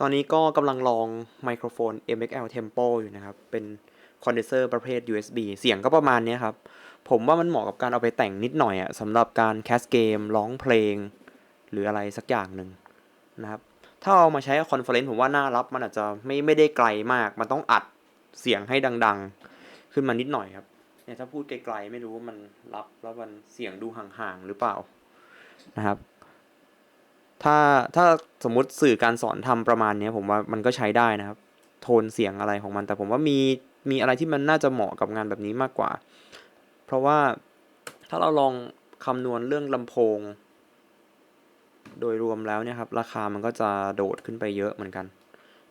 ตอนนี้ก็กำลังลองไมโครโฟน MXL Tempo อยู่นะครับ เป็นคอนเดนเซอร์ประเภท USB เสียงก็ประมาณนี้ครับ ผมว่ามันเหมาะกับการเอาไปแต่งนิดหน่อยอะสำหรับการแคสเกม ร้องเพลง หรืออะไรสักอย่างหนึ่งนะครับ ถ้าเอามาใช้คอนเฟอเรนซ์ผมว่าน่ารับ มันอาจจะไม่ไม่ได้ไกลมาก มันต้องอัดเสียงให้ดัง ๆ ขึ้นมานิดหน่อยครับเนี่ยถ้าพูดไกลๆไม่รู้ว่ามันรับแล้วมันเสียงดูห่างๆหรือเปล่านะครับ ถ้าถ้าสมมุติสื่อการสอนทำประมาณนี้ผมว่ามันก็ใช้ได้นะครับ โทนเสียงอะไรของมัน แต่ผมว่ามีมีอะไรที่มันน่าจะเหมาะกับงานแบบนี้มากกว่า เพราะว่าถ้าเราลองคำนวณเรื่องลำโพง โดยรวมแล้วเนี่ยครับ ราคามันก็จะโดดขึ้นไปเยอะเหมือนกัน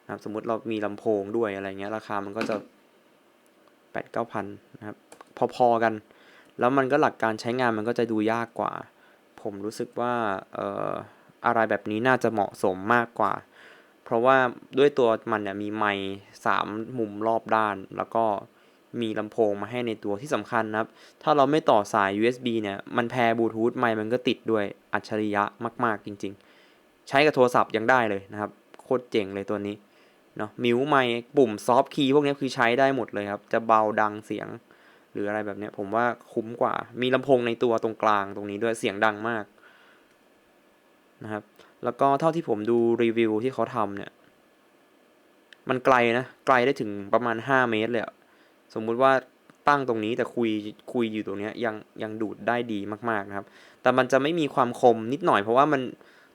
นะครับ สมมุติเรามีลำโพงด้วยอะไรเงี้ย ราคามันก็จะแปดเก้าพันนะครับ พอๆกัน แล้วมันก็หลักการใช้งานมันก็จะดูยากกว่า ผมรู้สึกว่าเออ อะไรแบบนี้น่าจะเหมาะสมมากกว่า เพราะว่าด้วยตัวมันเนี่ยมีไมค์สามมุมรอบด้าน แล้วก็มีลำโพงมาให้ในตัวที่สำคัญนะครับ ถ้าเราไม่ต่อสาย USB เนี่ย มันแพร์บลูทูธไมค์มันก็ติดด้วยอัจฉริยะมาก ๆ จริง ๆ ใช้กับโทรศัพท์ยังได้เลยนะครับ โคตรเจ๋งเลยตัวนี้เนาะมิวไมค์ปุ่มซอฟต์คีย์พวกนี้คือใช้ได้หมดเลยครับ จะเบาดังเสียง หรืออะไรแบบเนี้ยผมว่าคุ้มกว่า มีลำโพงในตัวตรงกลางตรงนี้ด้วยเสียงดังมาก นะครับ แล้วก็เท่าที่ผมดูรีวิวที่เขาทำเนี่ย มันไกลนะ ไกลได้ถึงประมาณ 5 เมตรเลยอะสมมุติว่าตั้งตรงนี้แต่คุยคุยอยู่ตรงเนี้ยยังยังดูดได้ดีมากๆนะครับ แต่มันจะไม่มีความคมนิดหน่อยเพราะว่ามัน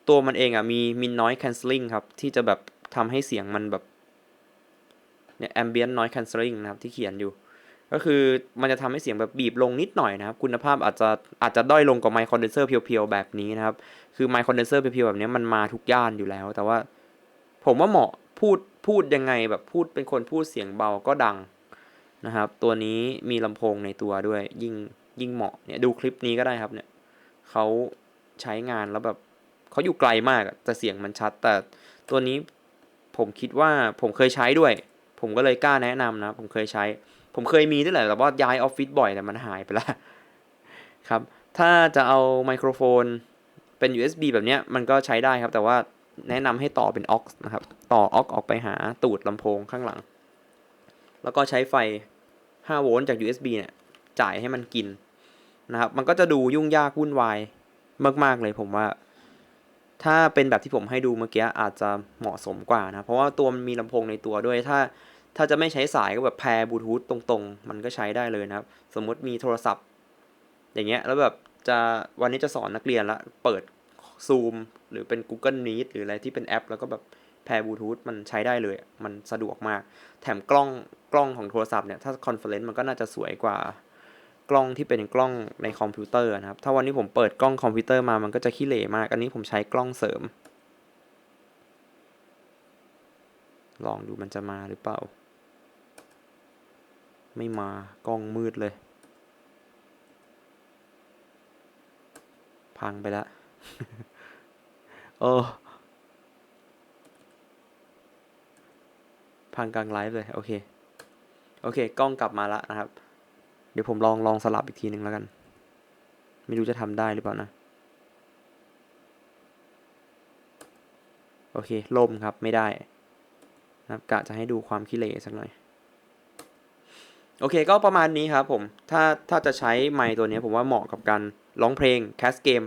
ตัวมันเองอะมีมินน้อย cancelling ครับ ที่จะแบบทำให้เสียงมันแบบเนี่ย ambient noise cancelling นะครับที่เขียนอยู่ ก็คือมันจะทำให้เสียงแบบบีบลงนิดหน่อยนะครับ คุณภาพอาจจะอาจจะด้อยลงกว่าไมค์คอนเดนเซอร์เพียวๆแบบนี้นะครับ คือไมค์คอนเดนเซอร์เพียวๆแบบนี้มันมาทุกย่านอยู่แล้ว แต่ว่าผมว่าเหมาะพูดพูดยังไงแบบพูดเป็นคนพูดเสียงเบาก็ดังนะครับ ตัวนี้มีลำโพงในตัวด้วย ยิ่งยิ่งเหมาะเนี่ยดูคลิปนี้ก็ได้ครับเนี่ยเขาใช้งานแล้วแบบเขาอยู่ไกลมากแต่เสียงมันชัด แต่ตัวนี้ผมคิดว่าผมเคยใช้ด้วย ผมก็เลยกล้าแนะนำนะ ผมเคยใช้ ผมเคยมีด้วยแหละแต่ว่าย้ายออฟฟิศบ่อยแต่มันหายไปแล้วครับ ถ้าจะเอาไมโครโฟนเป็น USB แบบเนี้ยมันก็ใช้ได้ครับ แต่ว่าแนะนำให้ต่อเป็น aux นะครับ ต่อ aux ออกไปหาตูดลำโพงข้างหลัง แล้วก็ใช้ไฟ 5 โวลต์จาก USB เนี่ย จ่ายให้มันกินนะครับ มันก็จะดูยุ่งยากวุ่นวายมาก ๆ เลยผมว่า ถ้าเป็นแบบที่ผมให้ดูเมื่อกี้อาจจะเหมาะสมกว่านะ เพราะว่าตัวมันมีลำโพงในตัวด้วย ถ้า ถ้าจะไม่ใช้สายก็แบบแพร์บลูทูธตรงๆ มันก็ใช้ได้เลยนะครับ สมมติมีโทรศัพท์ อย่างเงี้ยแล้วแบบจะวันนี้จะสอนนักเรียนละเปิด Zoom หรือเป็น Google Meet หรืออะไรที่เป็นแอป แล้วก็แบบแพร์บลูทูธมันใช้ได้เลย มันสะดวกมาก แถมกล้องกล้องของโทรศัพท์เนี่ยถ้าคอนเฟอเรนซ์มันก็น่าจะสวยกว่ากล้องที่เป็นกล้องในคอมพิวเตอร์นะครับ ถ้าวันนี้ผมเปิดกล้องคอมพิวเตอร์มามันก็จะขี้เหร่มาก อันนี้ผมใช้กล้องเสริม ลองดูมันจะมาหรือเปล่า ไม่มากล้องมืดเลย พังไปแล้วโอ้พังกลางไลฟ์เลย โอเค โอเค กล้องกลับมาแล้วนะครับ เดี๋ยวผมลองลองสลับอีกทีหนึ่งแล้วกัน ไม่รู้จะทำได้หรือเปล่านะ โอเคล่มครับไม่ได้นะครับกะจะให้ดูความขี้เหร่สักหน่อย โอเคก็ประมาณนี้ครับผม ถ้าถ้าจะใช้ไมค์ตัวนี้ผมว่าเหมาะกับการร้องเพลงแคสเกม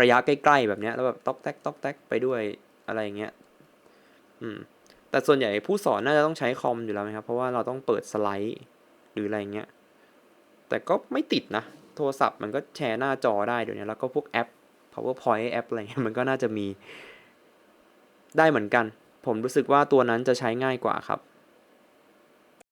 ระยะใกล้ๆแบบนี้แล้วแบบต๊อกแต๊กต๊อกแต๊กไปด้วยอะไรอย่างเงี้ย อืม แต่ส่วนใหญ่ผู้สอนน่าจะต้องใช้คอมอยู่แล้วไหมครับ เพราะว่าเราต้องเปิดสไลด์หรืออะไรเงี้ย แต่ก็ไม่ติดนะ โทรศัพท์มันก็แชร์หน้าจอได้เดี๋ยวนี้แล้วก็พวกแอป powerpoint แอปอะไรเงี้ยมันก็น่าจะมีได้เหมือนกัน ผมรู้สึกว่าตัวนั้นจะใช้ง่ายกว่าครับ